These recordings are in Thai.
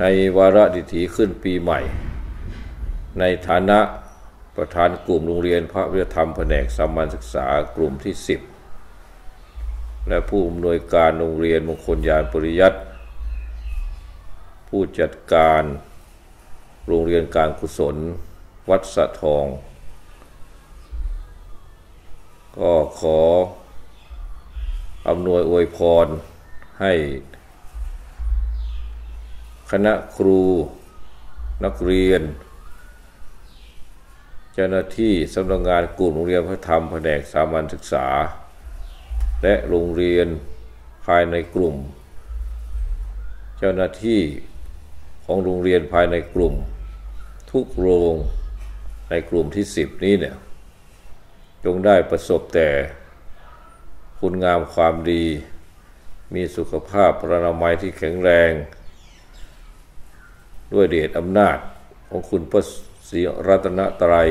ในวาระดิถีขึ้นปีใหม่ ในฐานะประธานกลุ่มโรงเรียนพระวิทยธรรมแผนกสามัญศึกษากลุ่มที่ 10 และผู้อำนวยการโรงเรียนมงคลยานปริยัติผู้จัดการโรงเรียนการกุศล วัดสะทอง ก็ขออำนวยอวยพรให้ คณะครู นักเรียน เจ้าหน้าที่สำนักงงานกลุ่มโรงเรียนพระธรรมแผนกสามัญศึกษา และโรงเรียนภายในกลุ่ม เจ้าหน้าที่ของโรงเรียนภายในกลุ่ม ทุกโรงในกลุ่มที่สิบนี้เนี่ยจงได้ประสบแต่คุณงามความดี มีสุขภาพพระนามัยที่แข็งแรง ด้วยเดชอำนาจของคุณพระศรีรัตนตรัย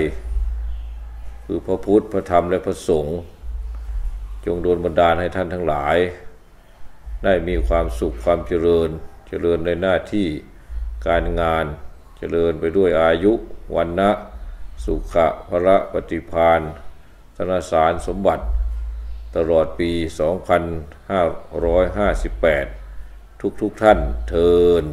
คือพระพุทธพระธรรมและพระสงฆ์จงโดนบันดาลให้ท่านทั้งหลาย ได้มีความสุขความเจริญ เจริญในหน้าที่การงาน เจริญไปด้วยอายุวันนะสุขะพระปฏิพานธนสารสมบัติ ตลอดปี 2558 ทุกๆทท่านเทิน